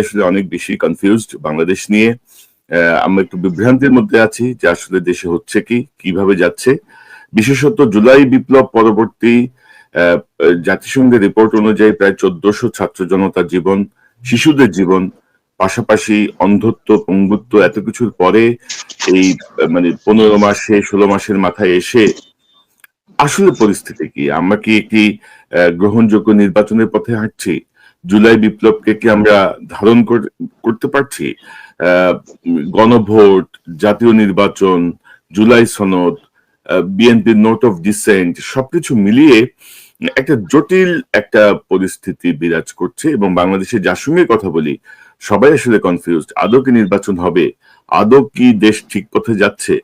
আসলে অনেক বেশি কনফিউজড বাংলাদেশ নিয়ে। আমরা একটু বিভ্রান্তির মধ্যে আছি যে আসলে দেশে হচ্ছে কি, কীভাবে যাচ্ছে। বিশেষত জুলাই বিপ্লব পরবর্তী জাতিসংঘের রিপোর্ট অনুযায়ী প্রায় চোদ্দশো ছাত্র জনতার জীবন, শিশুদের জীবন, পাশাপাশি অন্ধত্ব, পঙ্গুত্ব এত কিছুর পরে এই মানে পনেরো মাসে, ষোলো মাসের মাথায় এসে আসলে পরিস্থিতি কি? আমরা কি একটি গ্রহণযোগ্য নির্বাচনের পথে হাঁটছি? জুলাই বিপ্লবকে কি আমরা ধারণ করতে পারছি? গণভোট, জাতীয় নির্বাচন, জুলাই সনদ বিএনপির নোট অফ ডিসেন্ট, সবকিছু মিলিয়ে একটা জটিল একটা পরিস্থিতি বিরাজ করছে এবং বাংলাদেশে যার সঙ্গে কথা বলি, সবাই আসলে কনফিউজড আদৌ কি নির্বাচন হবে? আদৌ কি দেশ ঠিক পথে যাচ্ছে?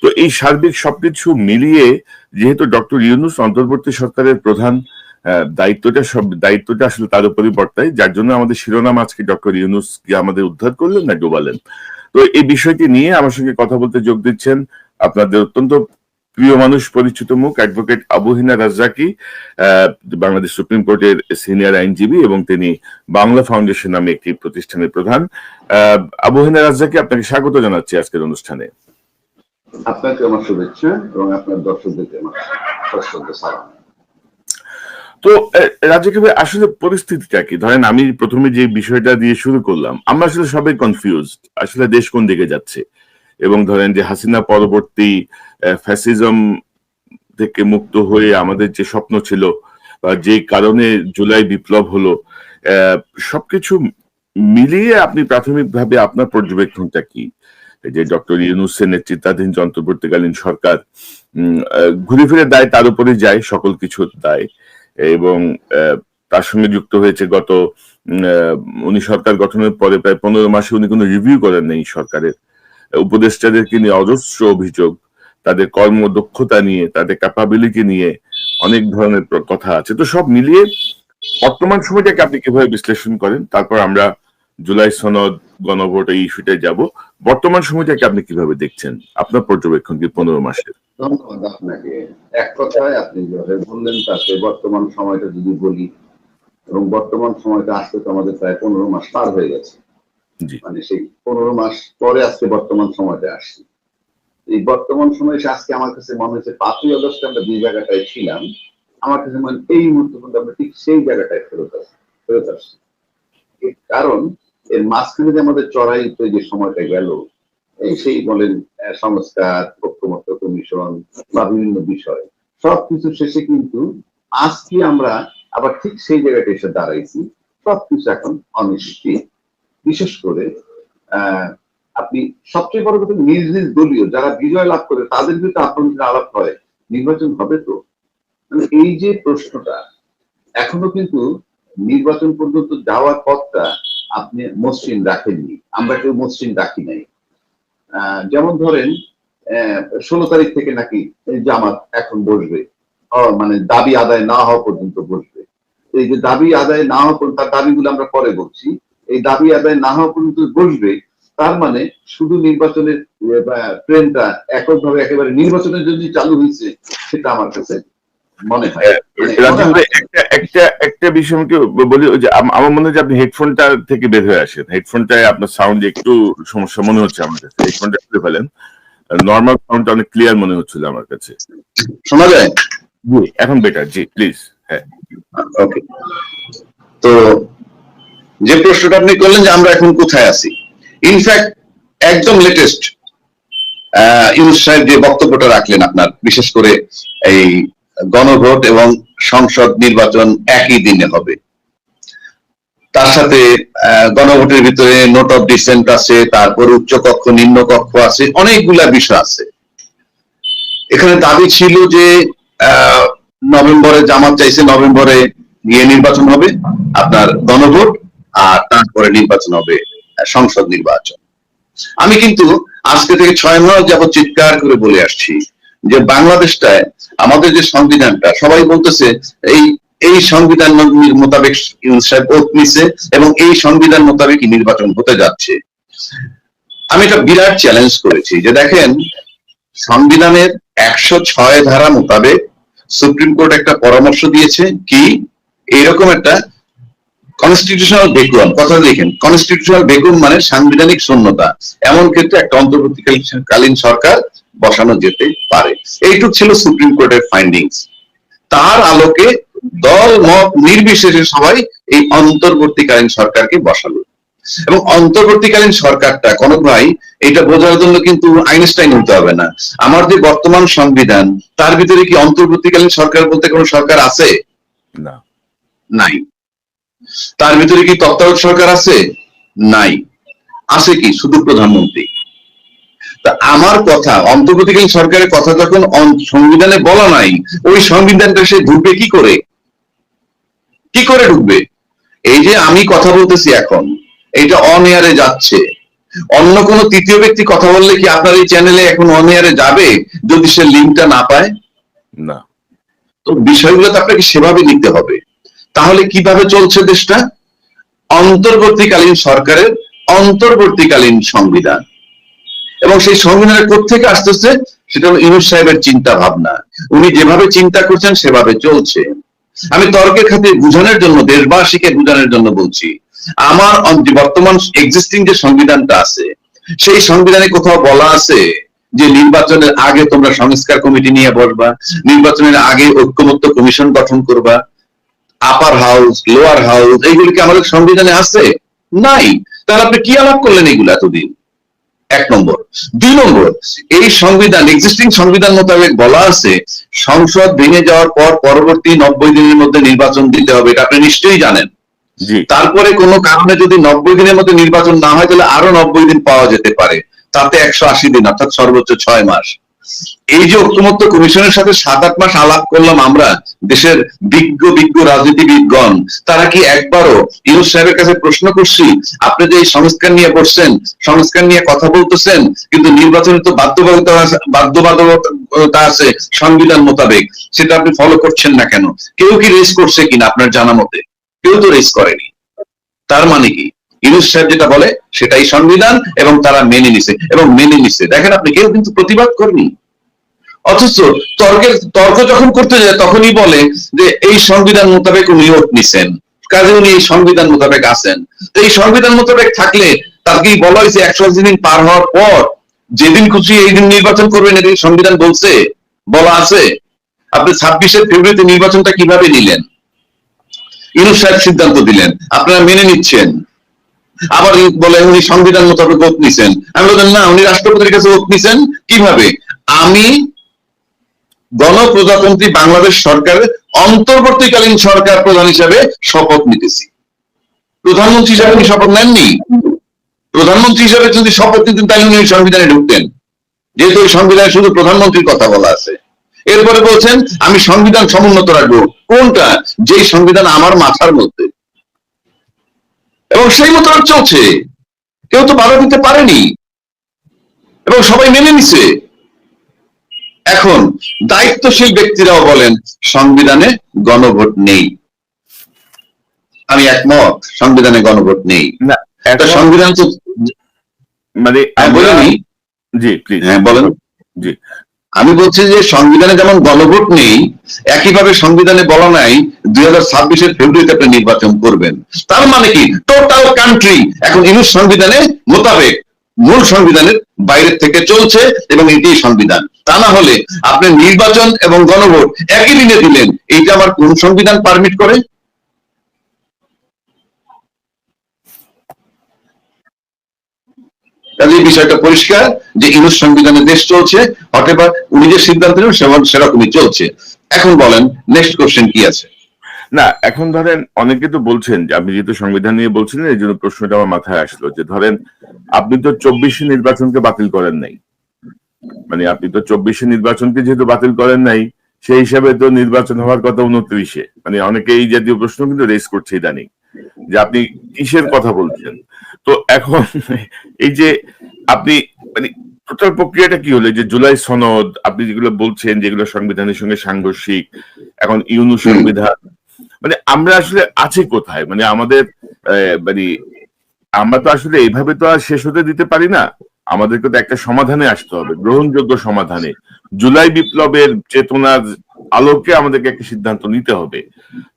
তো এই সার্বিক সবকিছু মিলিয়ে, যেহেতু ডক্টর ইউনুস অন্তর্বর্তী সরকারের প্রধান দায়িত্বটা সব দায়িত্বটা আসলে তার উপরই বর্তায়। যার জন্য আমাদের শিরোনাম আজকে ডক্টর ইউনুস কি আমাদের উদ্ধার করলেন না ডোবালেন? তো এই বিষয়টি নিয়ে আমার সঙ্গে কথা বলতে যোগ দিচ্ছেন আপনাদের অত্যন্ত প্রিয় মানুষ পরিচিত মুখ অ্যাডভোকেট আবুহিনা রাজ্জাকি আহ, বাংলাদেশ সুপ্রিম কোর্টের সিনিয়র আইনজীবী এবং তিনি বাংলা ফাউন্ডেশন নামে একটি প্রতিষ্ঠানের প্রধান। আহ, আবুহিনা রাজ্জাকি আপনাকে স্বাগত জানাচ্ছি আজকের অনুষ্ঠানে। আপনাকে আমার শুভেচ্ছা এবং আপনার দর্শকদেরকে আমার সালাম। তো রাজ্জাকি ভাই আসলে পরিস্থিতিটা কি? ধরেন আমি প্রথমে যে বিষয়টা দিয়ে শুরু করলাম, আমরা আসলে সবাই কনফিউজ আসলে দেশ কোন দিকে যাচ্ছে? এবং ধরেন যে হাসিনা পরবর্তী ফ্যাসিজম থেকে মুক্ত হয়ে আমাদের যে স্বপ্ন ছিল বা যে কারণে জুলাই বিপ্লব হলো সবকিছু মিলিয়ে আপনি প্রাথমিকভাবে আপনার পর্যবেক্ষণটা কি? যে ডক্টর ইউনুসের নেতৃত্বাধীন যে অন্তর্বর্তীকালীন সরকার ঘুরে ফিরে দায়, তার উপরে যায়, সকল কিছুর দায়। এবং তার সঙ্গে যুক্ত হয়েছে গত উনি সরকার গঠনের পরে প্রায় পনেরো মাসে উনি কোনো রিভিউ করেন নেই সরকারের। উপদেষ্টাদেরকে নিয়ে অজস্র অভিযোগ, তাদের কর্মদক্ষতা নিয়ে, তাদের ক্যাপাবিলিটি নিয়ে অনেক ধরনের কথা আছে। তো সব মিলিয়ে বর্তমান সময়টাকে আপনি কীভাবে বিশ্লেষণ করেন? তারপর আমরা জুলাই সনদ, গণভোট এই ইস্যুতে যাব। বর্তমান সময়টাকে আপনি কীভাবে দেখছেন? আপনার পর্যবেক্ষণ কি পনেরো মাসের? ধন্যবাদ আপনাকে। এক কথায় আপনি যেভাবে বললেন তাতে বর্তমান সময়টা যদি বলি এবং বর্তমান সময়টা আসতে তো আমাদের প্রায় পনেরো মাস পার হয়ে গেছে। মানে সেই পনেরো মাস পরে আজকে বর্তমান সময়টা আসছি। এই বর্তমান সময়ে আজকে আমার কাছে মনে হচ্ছে পাঁচই অগস্টে আমরা যে জায়গাটায় ছিলাম আমার কাছে মনে এই মুহূর্তে কিন্তু আমরা ঠিক সেই জায়গাটায় ফেরত আসছি ফেরত আসছি। কারণ এর মাঝখানে যে আমাদের চড়াইতে যে সময়টা গেল এই সেই বলেন সংস্কার, ঐক্যমত্য, কমিশন বা বিভিন্ন বিষয়, সবকিছু শেষে কিন্তু আজকে আমরা আবার ঠিক সেই জায়গাটা এসে দাঁড়াইছি। সবকিছু এখন অনিশ্চিত। বিশেষ করে আপনি সবচেয়ে বড় কথা নিজ নিজ দলীয় যারা বিজয় লাভ করে, তাদের বিরুদ্ধে আপনাদের আলাপ হয়, নির্বাচন হবে তো? মানে এই যে প্রশ্নটা, এখনও কিন্তু নির্বাচন পর্যন্ত যাওয়ার পথটা আপনি মসৃণ রাখেননি। আমরা কেউ মসৃণ রাখি নাই। যেমন ধরেন ষোলো তারিখ থেকে নাকি জামাত এখন বসবে। মানে দাবি আদায় না হওয়া পর্যন্ত বসবে। এই যে দাবি আদায় না হওয়া পর্যন্ত, তার দাবিগুলো আমরা পরে বলছি। এই দাবি আদায় না হওয়া পর্যন্ত বসবে, তার মানে শুধু নির্বাচনের ট্রেনটা এককভাবে একেবারে নির্বাচনের জন্য চালু হয়েছে, সেটা আমার কাছে মনে হয়। একটা একটা বিষয় আমাকে বলি যে আমার মনে হয় যে আপনি হেডফোনটা থেকে বের হয়ে আসেন। হেডফোনটায় আপনার সাউন্ড একটু সমস্যা মনে হচ্ছে আমার কাছে। হেডফোনটা খুলে ফেলেন। নর্মাল সাউন্ডটা অনেক ক্লিয়ার মনে হচ্ছিল আমার কাছে। শোনা যায়? জি এখন বেটার জি প্লিজ হ্যাঁ। ওকে তো যে প্রশ্নটা আপনি করলেন যে আমরা এখন কোথায় আছি। ইনফ্যাক্ট একদম লেটেস্ট ইউনুস সাহেব যে বক্তব্যটা রাখলেন আপনার বিশেষ করে এই গণভোট এবং সংসদ নির্বাচন একই দিনে হবে। তার সাথে গণভোটের ভিতরে নোট অফ ডিসেন্ট আছে, তারপর উচ্চ কক্ষ নিম্ন কক্ষ আছে, অনেকগুলা বিষয় আছে। এখানে দাবি ছিল যে নভেম্বরে জামাত চাইছে নভেম্বরে গিয়ে নির্বাচন হবে, আপনার গণভোট, আর তারপরে নির্বাচন হবে সংসদ নির্বাচন। আমি কিন্তু আজকে থেকে ছয় মাস যাবত চিৎকার করে বলে আসছি যে বাংলাদেশটায় আমাদের যে সংবিধানটা, সবাই বলতেছে এই এই সংবিধান মোতাবেক নিছে এবং এই সংবিধান মোতাবেক নির্বাচন হতে যাচ্ছে। আমি একটা বিরাট চ্যালেঞ্জ করেছি যে দেখেন, সংবিধানের একশো ছয় ধারা মোতাবেক সুপ্রিম কোর্ট একটা পরামর্শ দিয়েছে কি? এরকম একটা কনস্টিটিউশনাল ভেকুয়াম কথা দেখেন কনস্টিটিউশনাল ভেকুয়াম মানে সাংবিধানিক শূন্যতা। এমন ক্ষেত্রে একটা অন্তর্বর্তীকালীন সরকার বসানো যেতে পারে। এইটুক ছিল সুপ্রিম কোর্টের ফাইন্ডিংস তার আলোকে দল মত নির্বিশেষে সবাই এই অন্তর্বর্তীকালীন সরকারকে বসালো। এবং অন্তর্বর্তীকালীন সরকারটা কোন ভাই এটা বোঝার জন্য কিন্তু আইনস্টাইন হতে হবে না। আমার যে বর্তমান সংবিধান তার ভিতরে কি অন্তর্বর্তীকালীন সরকার বলতে কোনো সরকার আছে? না। নাই। তার ভিতরে কি তত্ত্বাবধায়ক সরকার আছে? নাই। আছে কি? শুধু প্রধানমন্ত্রী। তা আমার কথা অন্তর্বর্তীকালীন সরকারের কথা যখন সংবিধানে বলা নাই ওই সংবিধানটা সে ঢুকবে কি করে? কি করে ঢুকবে? এই যে আমি কথা বলতেছি এখন এটা অন এয়ারে যাচ্ছে। অন্য কোন তৃতীয় ব্যক্তি কথা বললে কি আপনার এই চ্যানেলে এখন অন এয়ারে যাবে যদি সে লিঙ্কটা না পায়? না। তো বিষয়গুলো তো আপনাকে সেভাবে নিতে হবে। তাহলে কীভাবে চলছে দেশটা? অন্তর্বর্তীকালীন সরকারের অন্তর্বর্তীকালীন সংবিধান। এবং সেই সংবিধানের কোথেকে আসতেছে সেটা হলো ইউনুস সাহেবের চিন্তা ভাবনা। উনি যেভাবে চিন্তা করছেন, সেভাবে চলছে। আমি তর্কের খাতির বুঝানোর জন্য, দেশবাসীকে বুঝানোর জন্য বলছি, আমার বর্তমান এক্সিস্টিং যে সংবিধানটা আছে, সেই সংবিধানে কোথাও বলা আছে যে নির্বাচনের আগে তোমরা সংস্কার কমিটি নিয়ে বসবা, নির্বাচনের আগে ঐক্যমত্য কমিশন গঠন করবা আপার হাউস লোয়ার হাউস এইগুলি কি আমাদের সংবিধানে আছে? নাই। তাহলে আপনি কি আলাপ করলেন এগুলো এতদিন? এক নম্বর। দুই নম্বর এই সংবিধান এক্সিস্টিং সংবিধান মোতাবেক বলা আছে সংসদ ভেঙে যাওয়ার পর পরবর্তী নব্বই দিনের মধ্যে নির্বাচন দিতে হবে এটা আপনি নিশ্চয়ই জানেন। জি। তারপরে কোনো কারণে যদি নব্বই দিনের মধ্যে নির্বাচন না হয় তাহলে আরও নব্বই দিন পাওয়া যেতে পারে। তাতে একশো আশি দিন অর্থাৎ সর্বোচ্চ ছয় মাস। এই যে ঐক্যমত্য কমিশনের সাথে সাত আট মাস আলাপ করলাম আমরা, দেশের বিজ্ঞ বিজ্ঞ রাজনীতিবিদগণ, তারা কি একবারও ইউনুস সাহেবের কাছে প্রশ্ন করছি, আপনি যে এই সংস্কার নিয়ে বসছেন, সংস্কার নিয়ে কথা বলতেছেন, কিন্তু নির্বাচনে তো বাধ্যবাধকতা বাধ্যবাধকতা আছে সংবিধান মোতাবেক, সেটা আপনি ফলো করছেন না কেন? কেউ কি রেস করছে কিনা আপনার জানা মতে? কেউ তো রেস করেনি। তার মানে কি? ইউনুস সাহেব যেটা বলে, সেটাই সংবিধান এবং তারা মেনে নিছে। এবং মেনে নিছে। দেখেন আপনি, কেউ কিন্তু প্রতিবাদ করেনি। অথচ তর্কের, তর্ক যখন করতে যায়, তখনই বলে যে এই সংবিধান মোতাবেক উনি ওট নিছেন। কাজে উনি এই সংবিধান মোতাবেক আছেন। তো এই সংবিধান মোতাবেক থাকলে তাকেই বলা হয়েছে, একশো দিন পার হওয়ার পর যেদিন খুশি এই দিন নির্বাচন করবেন এটি সংবিধান বলছে, বলা আছে। আপনি ছাব্বিশে ফেব্রুয়ারিতে নির্বাচনটা কীভাবে নিলেন? ইউনুস সাহেব সিদ্ধান্ত দিলেন। আপনারা মেনে নিচ্ছেন। আবার বলে উনি সংবিধান মোতাবেক ওত নিছেন। আমি বললাম, না, উনি রাষ্ট্রপতির কাছে ওত নিছেন কীভাবে? আমি গণপ্রজাতন্ত্রী বাংলাদেশ সরকারের অন্তর্বর্তীকালীন সরকার প্রধান হিসাবে শপথ নিতেছি। প্রধানমন্ত্রী হিসাবে উনি শপথ নেননি। প্রধানমন্ত্রী হিসাবে যদি শপথ নিতেন, তাহলে উনি সংবিধানে ঢুকতেন। যেহেতু ওই সংবিধানে শুধু প্রধানমন্ত্রীর কথা বলা আছে। এরপরে বলছেন, আমি সংবিধান সমুন্নত রাখব। কোনটা? যেই সংবিধান আমার মাথার মধ্যে। এবং সেই মতো আর চলছে। কেউ তো বাধা দিতে পারেনি। এবং সবাই মেনে নিছে। এখন দায়িত্বশীল ব্যক্তিরাও বলেন সংবিধানে গণভোট নেই। আমি একমত সংবিধানে গণভোট নেই। একটা সংবিধান তো মানে হ্যাঁ, বলে আমরা- জি প্লিজ হ্যাঁ বলেন। জি। আমি বলছি যে সংবিধানে যেমন গণভোট নেই একইভাবে সংবিধানে বলা নাই দুই হাজার ছাব্বিশের ফেব্রুয়ারিতে আপনি নির্বাচন করবেন। তার মানে কি? টোটাল কান্ট্রি এখন ইউনুস সংবিধানে মোতাবেক মূল সংবিধানের বাইরের থেকে চলছে এবং এটাই সংবিধান। তা না হলে আপনি নির্বাচন এবং গণভোট একই দিনে দিলেন, এইটা আমার কোন সংবিধান পারমিট করে? কাজে এই বিষয়টা পরিষ্কার যে ইউনুস সংবিধানে দেশ চলছে অথবা উনি যে সিদ্ধান্ত নেন সেরকমই চলছে। এখন বলেন নেক্সট কোশ্চেন কি আছে? না, এখন ধরেন অনেকে তো বলছেন যে, আপনি যেহেতু সংবিধান নিয়ে বলছিলেন, এই জন্য প্রশ্নটা আমার মাথায় আসলো যে, ধরেন আপনি তো চব্বিশে নির্বাচনকে বাতিল করেন নাই। মানে আপনি তো চব্বিশে নির্বাচনকে যেহেতু বাতিল করেন নাই, সেই হিসাবে তো নির্বাচন হওয়ার কথা উনত্রিশে। মানে অনেকে এই জাতীয় প্রশ্ন কিন্তু রেস করছে ইদানিং, যে আপনি কিসের কথা বলছেন? তো এখন এই যে, আপনি মানে টোটাল প্রক্রিয়াটা কি হলো? যে জুলাই সনদ আপনি যেগুলো বলছেন যেগুলো সংবিধানের সঙ্গে সাংঘর্ষিক এখন ইউনু সংবিধান মানে আমরা আসলে আছি কোথায়? মানে আমাদের মানে আমরা তো আসলে এইভাবে তো আর শেষ হতে দিতে পারি না। আমাদেরকে তো একটা সমাধানে আসতে হবে গ্রহণযোগ্য সমাধানে। জুলাই বিপ্লবের চেতনার আলোকে আমাদেরকে একটা সিদ্ধান্ত নিতে হবে।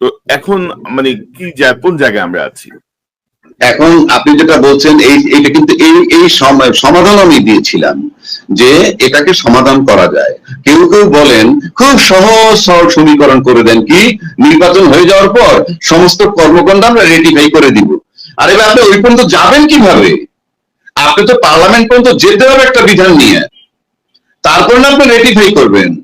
তো এখন মানে কি কোন জায়গায় আমরা আছি? এখন আপনি যেটা বলছেন, এই এটা কিন্তু এই এই সম- সমাধান আমি দিয়েছিলাম যে এটাকে সমাধান করা যায়। কেউ কেউ বলেন, খুব সহজ সহজ সমীকরণ করে দেন কি? নির্বাচন হয়ে যাওয়ার পর সমস্ত কর্মকাণ্ড আমরা রেটিফাই করে দিব। আর এবার আপনি ওই পর্যন্ত যাবেন কীভাবে? আপনি তো পার্লামেন্ট পর্যন্ত যেতে হবে একটা বিধান নিয়ে। তারপর না আপনি রেটিফাই করবেন।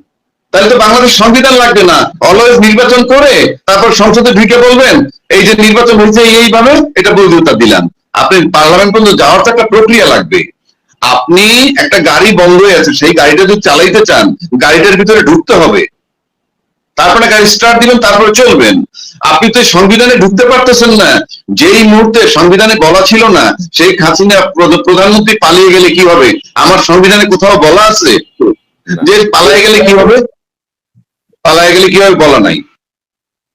তাহলে তো বাংলাদেশ সংবিধান লাগবে না। অলওয়েজ নির্বাচন করে তারপর সংসদে ঢুকে বলবেন এই যে নির্বাচন হয়েছে এইভাবে, এটা বৈধতা দিলাম। আপনি পার্লামেন্ট পর্যন্ত যাওয়ার তো একটা প্রক্রিয়া লাগবে। আপনি একটা গাড়ি বন্ধ হয়ে আছে, সেই গাড়িটা যদি চালাইতে চান, গাড়িটার ভিতরে ঢুকতে হবে। তারপরে গাড়ি স্টার্ট দিবেন, তারপরে চলবেন। আপনি তো সংবিধানে ঢুকতে পারতেছেন না। যেই মুহূর্তে সংবিধানে বলা ছিল না সেই হাসিনা প্রধানমন্ত্রী পালিয়ে গেলে কি হবে? আমার সংবিধানে কোথাও বলা আছে? যে পালিয়ে গেলে কি হবে? পালিয়ে গেলে কি হবে বলা নাই।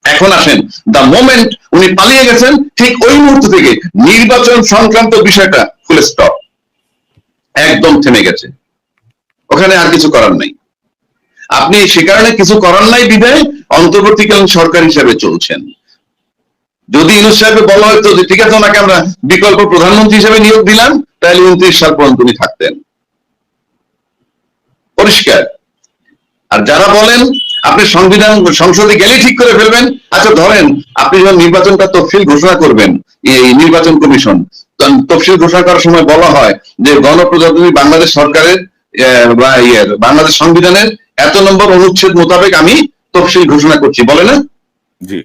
এখন আসেন দা মোমেন্ট উনি পালিয়ে গেছেন, ঠিক ওই মুহূর্ত থেকে নির্বাচন সংক্রান্ত বিষয়টা ফুল স্টপ একদম থেমে গেছে। ওখানে আর কিছু করার নাই। আপনি সে কারণে কিছু করার নাই বিধায় অন্তর্বর্তীকালীন সরকার হিসেবে চলছেন। যদি ইউনুস সাহেব বলা হয়তো যে, ঠিক আছে, ওনাকে আমরা বিকল্প প্রধানমন্ত্রী হিসেবে নিয়োগ দিলাম তাহলে উনত্রিশ সাল পর্যন্ত উনি থাকতেন। পরিষ্কার। আর যারা বলেন আপনি সংবিধান সংসদে গেলে ঠিক করে ফেলবেন। আচ্ছা ধরেন আপনি যখন নির্বাচনটা তফসিল ঘোষণা করবেন এই নির্বাচন কমিশন তফসিল ঘোষণা করার সময় বলা হয় যে গণপ্রজাতন্ত্রী বাংলাদেশ সরকারের বা ইয়ের বাংলাদেশ সংবিধানের এত নম্বর অনুচ্ছেদ মোতাবেক আমি তফসিল ঘোষণা করছি। বলে না? জি।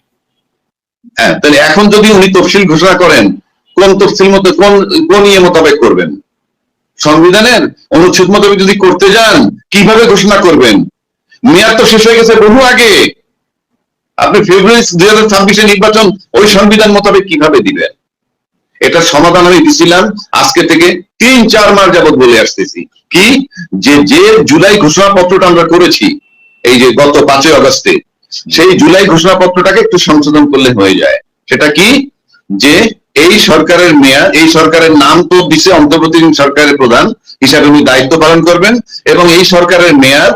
হ্যাঁ তাহলে এখন যদি উনি তফসিল ঘোষণা করেন কোন তফসিল মতো কোন কোন ইয়ে মোতাবেক করবেন? সংবিধানের অনুচ্ছেদ মোতাবেক যদি করতে যান কীভাবে ঘোষণা করবেন? মেয়াদ তো শেষ হয়ে গেছে বহু আগে। আপনি ফেব্রুয়ারি দুই হাজার ছাব্বিশে নির্বাচন, ওই সংবিধান মোতাবেক কীভাবে দিবেন? এটার সমাধান আমি দিছিলাম, আজকে থেকে তিন, চার মাস যাবত বলে আসতেছি। কি? যে যে জুলাই ঘোষণাপত্রটা আমরা করেছি, এই যে গত পাঁচই আগস্টে, সেই জুলাই ঘোষণাপত্রটাকে একটু সংশোধন করলে হয়ে যায়। সেটা কি? যে এই সরকারের মেয়াদ, এই সরকারের নাম তো দিছে অন্তর্বর্তীকালীন সরকারের প্রধান, হিসাবে উনি দায়িত্ব পালন করবেন, এবং এই সরকারের মেয়াদ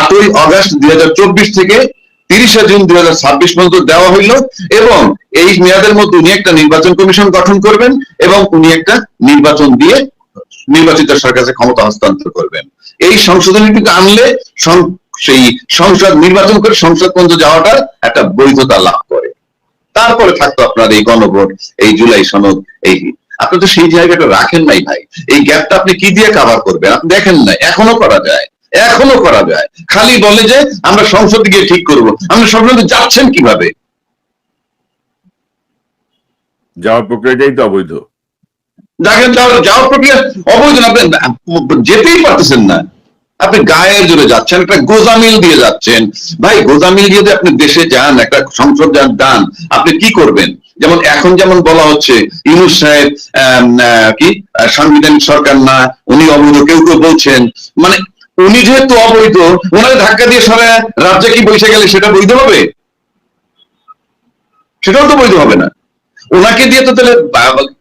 আটই অগস্ট দুই থেকে তিরিশে জুন দুই হাজার ছাব্বিশ পর্যন্ত দেওয়া হইল এবং এই মেয়াদের মধ্যে উনি একটা নির্বাচন কমিশন গঠন করবেন এবং উনি একটা নির্বাচন দিয়ে নির্বাচিত সরকারের ক্ষমতা হস্তান্তর করবেন। এই সংশোধনীটিকে আনলে সেই সংসদ নির্বাচন করে সংসদ পর্যন্ত যাওয়াটা একটা বৈধতা লাভ করে। তারপরে থাকতো আপনার এই গণভোট, এই জুলাই সনদ, এই আপনি তো সেই জায়গাটা রাখেন নাই ভাই। এই গ্যাপটা আপনি কি দিয়ে কাভার করবেন? আপনি দেখেন না এখনও করা যায়। এখনও করা যায়। খালি বলে যে আমরা সংসদে গিয়ে ঠিক করব। আপনি সংসদে যাচ্ছেন কীভাবে? যাওয়ার প্রক্রিয়াটাই তো অবৈধ। দেখেন যাওয়ার প্রক্রিয়া অবৈধ না, আপনি যেতেই পারতেছেন না। আপনি গায়ের জোরে যাচ্ছেন একটা গোজামিল দিয়ে যাচ্ছেন। ভাই গোজামিল দিয়ে আপনি দেশে যান একটা সংসদ যান যান আপনি কি করবেন? যেমন এখন যেমন বলা হচ্ছে ইউনুস সাহেব আহ, কি? সাংবিধানিক সরকার না উনি অবৈধ কেউ কেউ বলছেন। মানে উনি যেহেতু অবৈধ ওনার ধাক্কা দিয়ে সরে রাজ্যে কি বসে গেলে সেটা বৈধ হবে? সেটাও তো বৈধ হবে না। ওনাকে দিয়ে তো তাহলে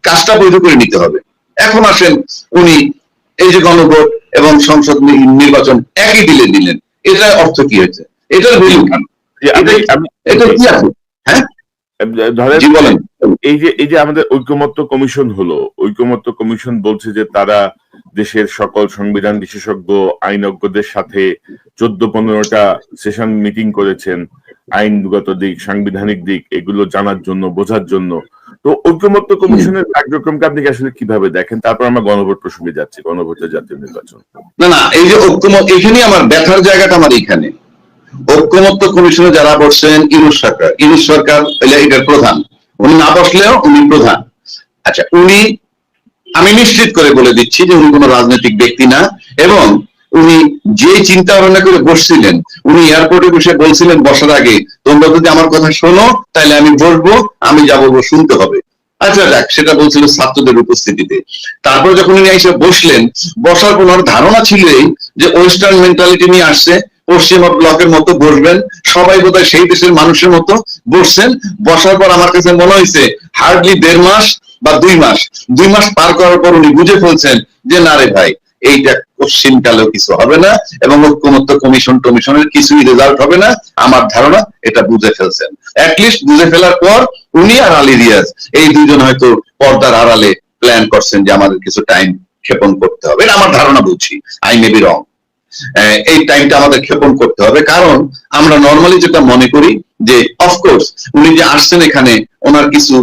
কাজটা বৈধ করে নিতে হবে। এখন আসেন উনি এই যে গণভোট এবং সংসদ নির্বাচন একই দিলে দিলেন। এটার অর্থ কি হয়েছে? এটার ভ্যালু এটা কি আছে? হ্যাঁ? বলেন। এই যে এই যে আমাদের ঐক্যমত্য কমিশন হলো ঐকমত্য কমিশন বলছে যে তারা দেশের সকল সংবিধান বিশেষজ্ঞ, আইনজ্ঞদের সাথে চোদ্দ পনেরোটা সেশন মিটিং করেছেন, আইনগত দিক, সাংবিধানিক দিক, এগুলো জানার জন্য, বোঝার জন্য। তো ঐক্যমত্য কমিশনের কার্যক্রমকে আপনি আসলে কীভাবে দেখেন? তারপর আমরা গণভোট প্রসঙ্গে যাচ্ছি গণভোটের জাতীয় নির্বাচন। না না, এই যে ঐক্যমত এখানে আমার ব্যথার জায়গাটা আমার এখানে ঐক্যমত্য কমিশনে যারা বসছেন ইউনুস সরকার ইউনুস সরকার এটার প্রধান। উনি না বসলেও উনি প্রধান। আচ্ছা উনি, আমি নিশ্চিত করে বলে দিচ্ছি যে উনি কোনো রাজনৈতিক ব্যক্তি না এবং উনি যে চিন্তা ভাবনা করে বসছিলেন, উনি এয়ারপোর্টে বসে বলছিলেন, বসার আগে তোমরা যদি আমার কথা শোনো তাহলে আমি বসবো, আমি যাব শুনতে হবে। আচ্ছা দেখ সেটা বলছিল ছাত্রদের উপস্থিতিতে। তারপর যখন উনি এসে বসলেন, বসার পর ধারণা ছিল এই যে ওয়েস্টার্ন মেন্টালিটি নিয়ে আসছে পশ্চিমা ব্লকের মতো বসবেন। সবাই বোধহয় সেই দেশের মানুষের মতো বসছেন। বসার পর আমার কাছে মনে হয়েছে হার্ডলি দেড় মাস বা দুই মাস। দুই মাস পার করার পর উনি বুঝে ফেলছেন যে, না রে ভাই, এইটা কোশ্চিন কালেও কিছু হবে না এবং ঐক্যমত্য কমিশন টমিশনের কিছুই রেজাল্ট হবে না। আমার ধারণা এটা বুঝে ফেলছেন। অ্যাটলিস্ট বুঝে ফেলার পর উনি আর আলী রিয়াজ, এই দুজন হয়তো পর্দার আড়ালে প্ল্যান করছেন যে আমাদের কিছু টাইম ক্ষেপণ করতে হবে। এটা আমার ধারণা বুঝছি আই মে বি রং এই টাইমটা আমাদের ক্ষেপণ করতে হবে। কারণ আমরা নর্মালি যেটা মনে করি যে অফকোর্স উনি যে আসছেন এখানে, ওনার কিছু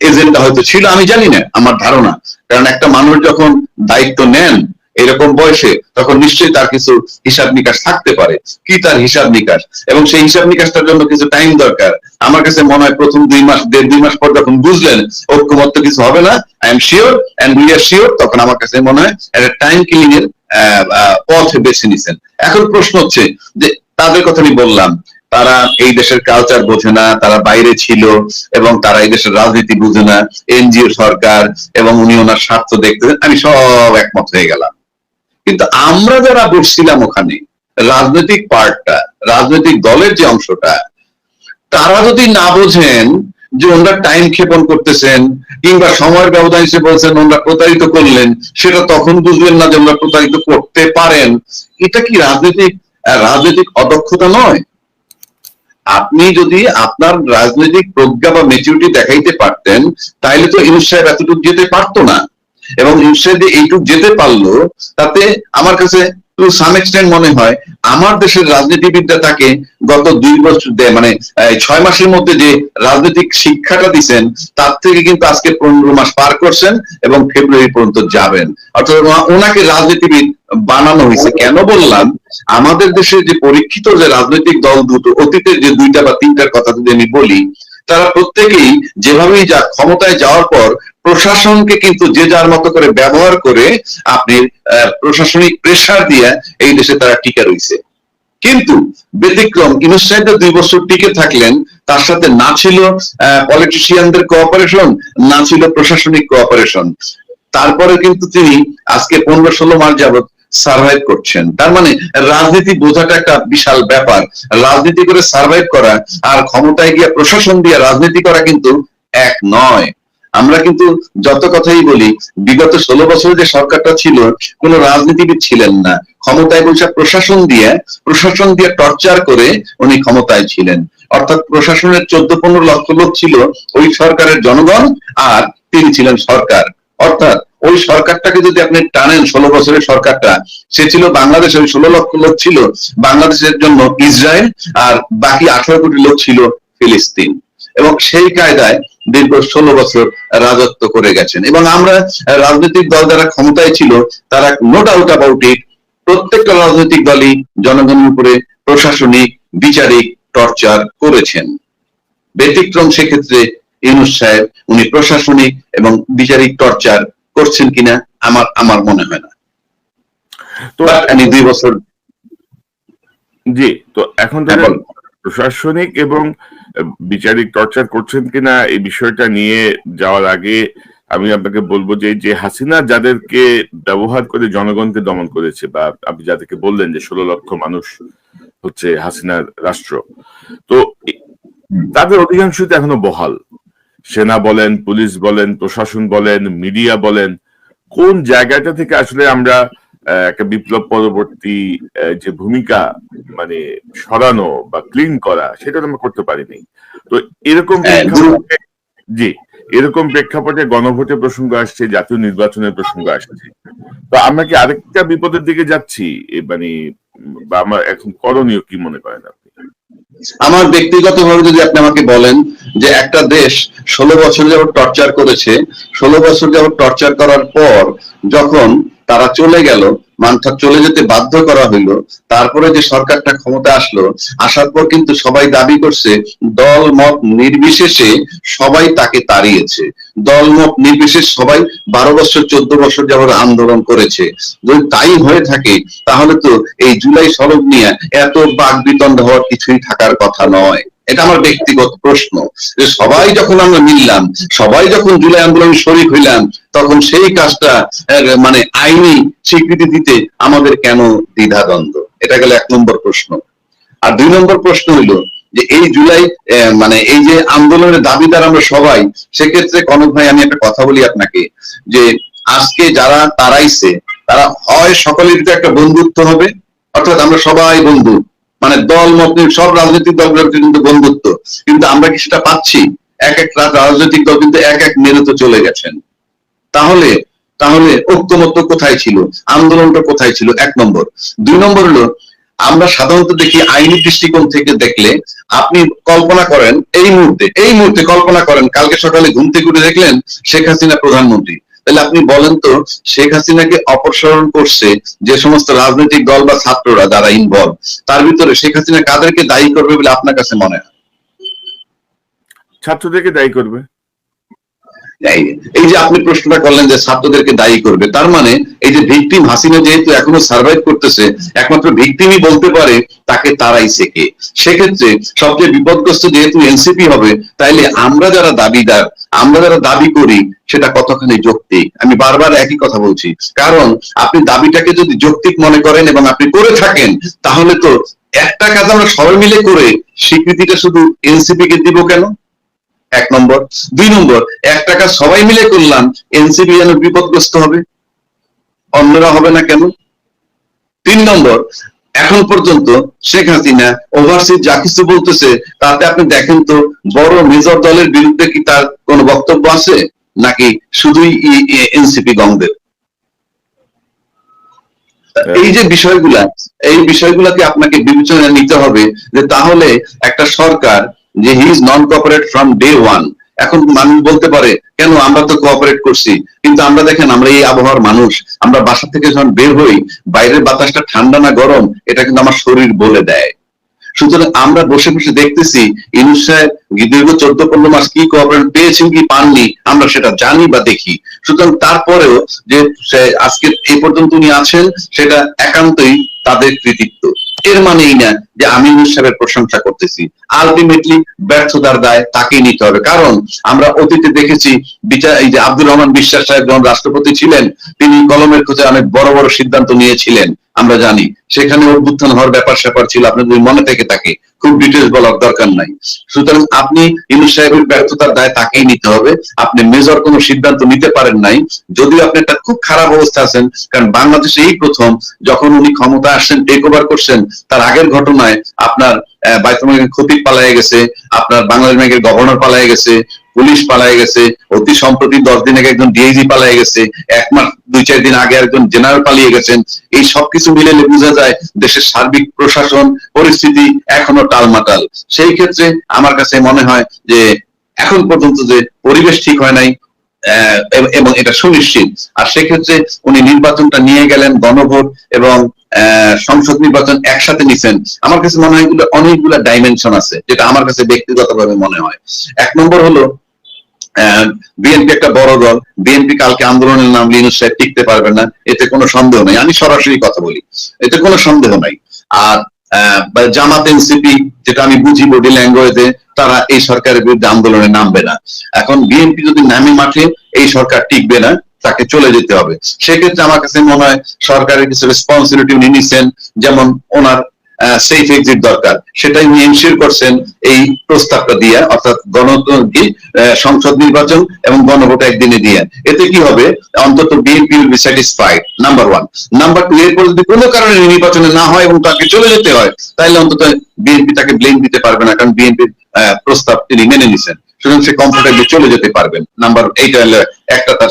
এজেন্ডা হয়তো ছিল, আমি জানি না, আমার ধারণা। কারণ একটা মানুষ যখন দায়িত্ব নেন এরকম বয়সে, তখন নিশ্চয়ই তার কিছু হিসাব নিকাশ থাকতে পারে। কি তার হিসাব নিকাশ? এবং সেই হিসাব নিকাশটার জন্য কিছু টাইম দরকার। আমার কাছে মনে হয় প্রথম দুই মাস, দেড় দুই মাস পর যখন বুঝলেন, ঐক্যমত্য কিছু হবে না I am sure and we are sure তখন আমার কাছে মনে হয় একটা টাইম কিলিং এর পথ বেছে নিছেন। এখন প্রশ্ন হচ্ছে যে, তাদের কথা আমি বললাম, তারা এই দেশের কালচার বোঝে না, তারা বাইরে ছিল এবং তারা এই দেশের রাজনীতি বুঝে না, এনজিও সরকার এবং উনি ওনার স্বার্থ দেখতে আমি সব একমত হয়ে গেলাম। কিন্তু আমরা যারা বসছিলাম ওখানে, রাজনৈতিক পার্টটা রাজনৈতিক দলের যে অংশটা, তারা যদি না বোঝেন যে ওনারা টাইম ক্ষেপণ করতেছেন কিংবা সময়ের ব্যবধান হিসেবে বলছেন ওনারা প্রতারিত করলেন, সেটা তখন বুঝবেন না যে ওনারা প্রতারিত করতে পারেন। এটা কি রাজনৈতিক রাজনৈতিক অদক্ষতা নয়? আপনি যদি আপনার রাজনৈতিক প্রজ্ঞা বা মেচুরিটি দেখাইতে পারতেন, তাইলে তো ইউনুস সাহেব এতটুকু যেতে পারতো না। এবং সাহেব এইটুক যেতে পারল, তাতে আমার কাছে টু সাম এক্সটেন্ট মনে হয়, আমার দেশের রাজনীতিবিদরা তাকে গত দুই বছর মানে ছয় মাসের মধ্যে যে রাজনৈতিক শিক্ষাটা দিচ্ছেন তার থেকে কিন্তু আজকে পনেরো মাস পার করছেন এবং ফেব্রুয়ারি পর্যন্ত যাবেন। অর্থাৎ ওনাকে রাজনীতিবিদ বানানো হয়েছে। কেন বললাম? আমাদের দেশের যে পরীক্ষিত যে রাজনৈতিক দল দুটো অতীতের যে দুইটা বা তিনটার কথা যদি আমি বলি, তারা প্রত্যেকেই যেভাবেই যা ক্ষমতায় যাওয়ার পর প্রশাসনকে কিন্তু যে যার মতো করে ব্যবহার করে আপনি প্রশাসনিক প্রেসার দিয়ে এই দেশে তারা টিকে রয়েছে। কিন্তু ব্যতিক্রম ইউনুস দুই বছর টিকে থাকলেন, তার সাথে না ছিল পলিটিশিয়ানদের কোঅপারেশন না ছিল প্রশাসনিক কোঅপারেশন তারপরে কিন্তু তিনি আজকে পনেরো ষোলো মাস যাবত সার্ভাইভ করছেন। তার মানে রাজনীতি বোঝাটা একটা বিশাল ব্যাপার। রাজনীতি করে সার্ভাইভ করা আর ক্ষমতায় গিয়ে প্রশাসন দিয়ে রাজনীতি করা কিন্তু এক নয়। আমরা কিন্তু যত কথাই বলি, বিগত ষোলো বছরে যে সরকারটা ছিল, কোন রাজনীতিবিদ ছিলেন না। ক্ষমতায় বসে প্রশাসন দিয়ে প্রশাসন দিয়ে টর্চার করে উনি ক্ষমতায় ছিলেন। অর্থাৎ প্রশাসনের চোদ্দ পনেরো লক্ষ লোক ছিল ওই সরকারের জনগণ আর তিনি ছিলেন সরকার। অর্থাৎ ওই সরকারটাকে যদি আপনি টানেন, ষোলো বছরের সরকারটা, সে ছিল বাংলাদেশের ওই ষোলো লক্ষ লোক ছিল, বাংলাদেশের জন্য ইসরায়েল আর বাকি আঠারো কোটি লোক ছিল ফিলিস্তিন। এবং সেই কায়দায় দীর্ঘ ষোলো বছর রাজত্ব করে গেছেন। এবং আমরা রাজনৈতিক দল যারা ক্ষমতায় ছিল তারা নো ডাউট অ্যাবাউট ইট প্রত্যেকটা রাজনৈতিক দলই জনগণের উপরে প্রশাসনিক বিচারিক টর্চার করেছেন। ব্যতিক্রম সেক্ষেত্রে ইউনুস সাহেব উনি প্রশাসনিক এবং বিচারিক টর্চার করছেন কিনা আমার আমার মনে হয় না। তো আমি দুই বছর জি তো এখন হ্যাঁ। প্রশাসনিক এবং বিচারিক টর্চার করছেন কিনা এই বিষয়টা নিয়ে যাওয়ার আগে আমি আপনাকে বলব যে যে হাসিনা যাদেরকে ব্যবহার করে জনগণকে দমন করেছে বা আপনি যাদেরকে বললেন যে ষোলো লক্ষ মানুষ হচ্ছে হাসিনার রাষ্ট্র, তো তাদের অধিকাংশই এখনও বহাল। সেনা বলেন, পুলিশ বলেন, প্রশাসন বলেন, মিডিয়া বলেন, কোন জায়গাটা থেকে আসলে আমরা একটা বিপ্লব পরবর্তী যে ভূমিকা মানে সরানো বা ক্লিন করা সেটা তো আমরা করতে পারিনি। তো এরকম হ্যাঁ, জি এরকম প্রেক্ষাপটে গণভোটের প্রসঙ্গ আসছে জাতীয় নির্বাচনের প্রসঙ্গ আসছে। তো আমরা কি আরেকটা বিপদের দিকে যাচ্ছি? মানে বা আমার এখন করণীয় কি মনে করেন আপনি? আমার ব্যক্তিগতভাবে যদি আপনি আমাকে বলেন যে একটা দেশ ষোলো বছর যাবত টর্চার করেছে ষোলো বছর যাবত টর্চার করার পর যখন তারা চলে গেল মানটা চলে যেতে বাধ্য করা হইল। তারপরে যে সরকারটা ক্ষমতা আসলো, আসার পর কিন্তু সবাই দাবি করছে দল মত নির্বিশেষে সবাই তাকে তাড়িয়েছে। দল মত নির্বিশেষ সবাই বারো বছর, চোদ্দ বছর যাবত আন্দোলন করেছে। যদি তাই হয়ে থাকে, তাহলে তো এই জুলাই সড়ক নিয়ে এত বাক বিতণ্ড হওয়ার কিছুই থাকার কথা নয়। এটা আমার ব্যক্তিগত প্রশ্ন যে সবাই যখন আমরা মিললাম, সবাই যখন জুলাই আন্দোলনে শরিক হইলাম, তখন সেই কাজটা মানে আইনি স্বীকৃতি দিতে আমাদের কেন দ্বিধাদ্বন্দ্ব? এটা গেল এক নম্বর প্রশ্ন। আর দুই নম্বর প্রশ্ন হইল যে এই জুলাই মানে এই যে আন্দোলনের দাবিদার আমরা সবাই, সেক্ষেত্রে কনক ভাই, আমি একটা কথা বলি আপনাকে, যে আজকে যারা তারাইছে, তারা হয় সকলের একটা বন্ধুত্ব হবে, অর্থাৎ আমরা সবাই বন্ধু। মানে দল, মত সব রাজনৈতিক দলগুলোর কিন্তু বন্ধুত্ব। কিন্তু আমরা কি সেটা পাচ্ছি? এক এক রাজনৈতিক দল কিন্তু এক এক মেরুতে চলে গেছেন। তাহলে তাহলে ঐক্যমত্য কোথায় ছিল? আন্দোলনটা কোথায় ছিল? এক নম্বর। দুই নম্বর হলো, আমরা সাধারণত দেখি আইনি দৃষ্টিকোণ থেকে দেখলে আপনি কল্পনা করেন এই মুহূর্তে এই মুহূর্তে কল্পনা করেন, কালকে সকালে ঘুম থেকে উঠে দেখলেন শেখ হাসিনা প্রধানমন্ত্রী। তাহলে আপনি বলেন তো, শেখ হাসিনাকে অপসারণ করছে যে সমস্ত রাজনৈতিক দল বা ছাত্ররা যারা ইনভলভ তার ভিতরে শেখ হাসিনা কাদেরকে দায়ী করবে বলে আপনার কাছে মনে হয়? ছাত্রদেরকে দায়ী করবে। এই যে আপনি প্রশ্নটা করলেন যে ছাত্রদেরকে দায়ী করবে, তার মানে এই যে ভিকটিম হাসিনা যেহেতু এখনও সার্ভাইভ করতেছে, একমাত্র ভিকটিমই বলতে পারে তাকে তারাইছে কে সেক্ষেত্রে সবচেয়ে বিপদগ্রস্ত যেহেতু এনসিপি হবে, তাইলে আমরা যারা দাবিদার, আমরা যারা দাবি করি, সেটা কতখানি যৌক্তিক? আমি বারবার একই কথা বলছি। কারণ আপনি দাবিটাকে যদি যৌক্তিক মনে করেন এবং আপনি করে থাকেন, তাহলে তো একটা কাজ আমরা সবাই মিলে করে স্বীকৃতিটা শুধু এনসিপি কে দিব কেন? এক নম্বর। দুই নম্বর, এক টাকা সবাই মিলে করলাম, এনসিপি যেন বিপদগ্রস্ত হবে। অন্যরা হবে না কেন? তিন নম্বর, এখন পর্যন্ত শেখ হাসিনা ওভারসিজ যা কিছু বলতেছে, তাতে আপনি দেখেন তো বড় মেজর দলের বিরুদ্ধে কি তার কোনো বক্তব্য আছে? নাকি শুধুই এনসিপি গংদের? এই যে বিষয়গুলা, এই বিষয়গুলোকে আপনাকে বিবেচনায় নিতে হবে যে তাহলে একটা সরকার যে he is non cooperate from day one এখন মানুষ বলতে পারে, কেন আমরা তো কোঅপারেট করছি? কিন্তু আমরা দেখেন, আমরা এই আবহাওয়ার মানুষ। আমরা বাসা থেকে যখন বের হই, বাইরের বাতাসটা ঠান্ডা না গরম, এটা কিন্তু আমার শরীর বলে দেয়। সুতরাং আমরা বসে বসে দেখতেছি, ইনুস সাহেব, দীর্ঘ চোদ্দ পনেরো মাস কি কোঅপারেট পেয়েছেন কি পাননি, আমরা সেটা জানি বা দেখি। সুতরাং তারপরেও যে আজকে এই পর্যন্ত উনি আছেন, সেটা একান্তই তাদের কৃতিত্ব। এর মানেই না যে আমি সাহেবের প্রশংসা করতেছি। আলটিমেটলি ব্যর্থতার দায় তাকেই নিতে হবে। কারণ আমরা অতীতে দেখেছি বিচার এই যে আব্দুর রহমান বিশ্বাস সাহেব যখন রাষ্ট্রপতি ছিলেন, তিনি কলমের খোঁজে অনেক বড় বড় সিদ্ধান্ত নিয়েছিলেন। আমরা জানি। সেখানে অভ্যুত্থান হওয়ার ব্যাপার স্যাপার ছিল আপনার যদি মনে থেকে থাকে, খুব ডিটেলস বলার দরকার নাই। সুতরাং আপনি ইনুস সাহেবের ব্যর্থতার দায় তাকেই নিতে হবে। আপনি মেজর কোনো সিদ্ধান্ত নিতে পারেন নাই। যদিও আপনি একটা খুব খারাপ অবস্থা আছেন, কারণ বাংলাদেশে এই প্রথম যখন উনি ক্ষমতা আসছেন টেক ওভার করছেন, তার আগের ঘটনায় আপনার বাইতুল খতিব পালায় গেছে, আপনার বাংলাদেশ ব্যাংকের গভর্নর পালায় গেছে পুলিশ পালায় গেছে। অতি সম্প্রতি দশ দিন আগে একজন ডিআইজি পালায় গেছে। এক মাস, দুই, চার দিন আগে একজন জেনারেল পালিয়ে গেছেন। এই সবকিছু মিলে বোঝা যায় দেশের সার্বিক প্রশাসন পরিস্থিতি এখনও টালমাটাল। সেই ক্ষেত্রে আমার কাছে মনে হয় যে এখন পর্যন্ত যে পরিবেশ ঠিক হয় নাই এবং এটা সুনিশ্চিত। আর সেক্ষেত্রে উনি নির্বাচনটা নিয়ে গেলেন, গণভোট এবং সংসদ নির্বাচন একসাথে নিছেন। আমার কাছে মনে হয় অনেকগুলো ডাইমেনশন আছে, যেটা আমার কাছে ব্যক্তিগতভাবে মনে হয়। এক নম্বর হলো বিএনপি একটা বড় দল। বিএনপি কালকে আন্দোলনের নাম লিনুস টিকতে পারবে না। এতে কোনো সন্দেহ নেই। আমি সরাসরি কথা বলি। এতে কোনো সন্দেহ নাই। আর জামাত এনসিপি যেটা আমি বুঝি বডি ল্যাঙ্গুয়েজে, তারা এই সরকারের বিরুদ্ধে আন্দোলনে নামবে না। এখন বিএনপি যদি নামে মাঠে, এই সরকার টিকবে না, তাকে চলে যেতে হবে। সেক্ষেত্রে আমার কাছে মনে হয় সরকারের কিছু রেসপন্সিবিলিটি উনি নিচ্ছেন যেমন ওনার সেফ এক্সিট দরকার। সেটাই উনি এনশিওর করছেন এই প্রস্তাবটা দিয়ে অর্থাৎ গণ আহ, সংসদ নির্বাচন এবং গণভোট একদিনে দিয়ে। এতে কি হবে? অন্তত BNP will be satisfied number one number two এরপর যদি কোনো কারণে নির্বাচনে না হয় এবং তাকে চলে যেতে হয় তাহলে অন্তত বিএনপি তাকে ব্লেম দিতে পারবে না কারণ বিএনপির প্রস্তাব তিনি মেনে নিছেন। সুতরাং সে কমফোর্টেবলি চলে যেতে পারবেন। নাম্বার এইটা হলো একটা তার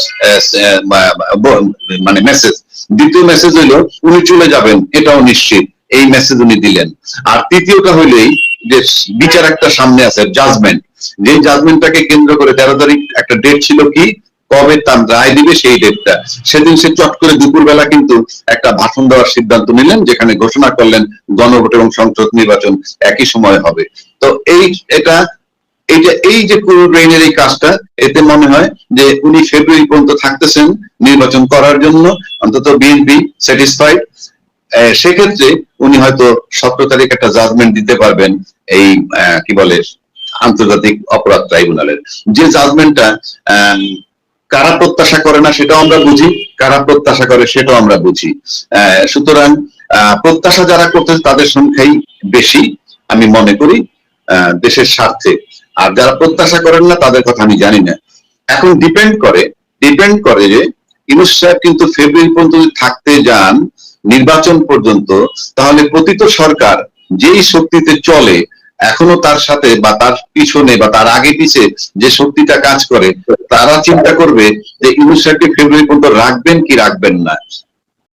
মানে মেসেজ দ্বিতীয় মেসেজ হলো উনি চলে যাবেন এটাও নিশ্চিত। এই মেসেজ উনি দিলেন। আর তৃতীয়টা হইল এই যে বিচার একটা সামনে আছে জাজমেন্ট যে জাজমেন্টটাকে কেন্দ্র করে তেরো তারিখ একটা ডেট ছিল কি? কবে তার রায় দিবে সেই ডেটটা সেদিন সে চট করে দুপুরবেলা কিন্তু একটা ভাষণ দেওয়ার সিদ্ধান্ত নিলেন, যেখানে ঘোষণা করলেন গণভোট এবং সংসদ নির্বাচন একই সময় হবে। তো এই এটা এই যে এই যে পুরো ব্রেইনের এই কাজটা, এতে মনে হয় যে উনি ফেব্রুয়ারি পর্যন্ত থাকতেছেন নির্বাচন করার জন্য। অন্তত বিএনপি স্যাটিসফাইড সেক্ষেত্রে উনি হয়তো সতেরো তারিখ একটা জাজমেন্ট দিতে পারবেন এই কি বলে, আন্তর্জাতিক অপরাধ ট্রাইব্যুনালের যে জাজমেন্টটা কারা প্রত্যাশা করে না সেটাও আমরা বুঝি, কারা প্রত্যাশা করে সেটাও আমরা বুঝি। সুতরাং প্রত্যাশা যারা করতেছে তাদের সংখ্যাই বেশি, আমি মনে করি দেশের স্বার্থে। আর যারা প্রত্যাশা করেন না তাদের কথা আমি জানি না। এখন ডিপেন্ড করে ডিপেন্ড করে যে ইউনুস সাহেব কিন্তু ফেব্রুয়ারি পর্যন্ত থাকতে যান নির্বাচন পর্যন্ত, তাহলে প্রতিত সরকার যেই শক্তিতে চলে, এখনও তার সাথে বা তার পিছনে বা তার আগে পিছে যে শক্তিটা কাজ করে, তারা চিন্তা করবে যে ইনিশিয়েটিভ ফেব্রুয়ারি পর্যন্ত রাখবেন কি রাখবেন না।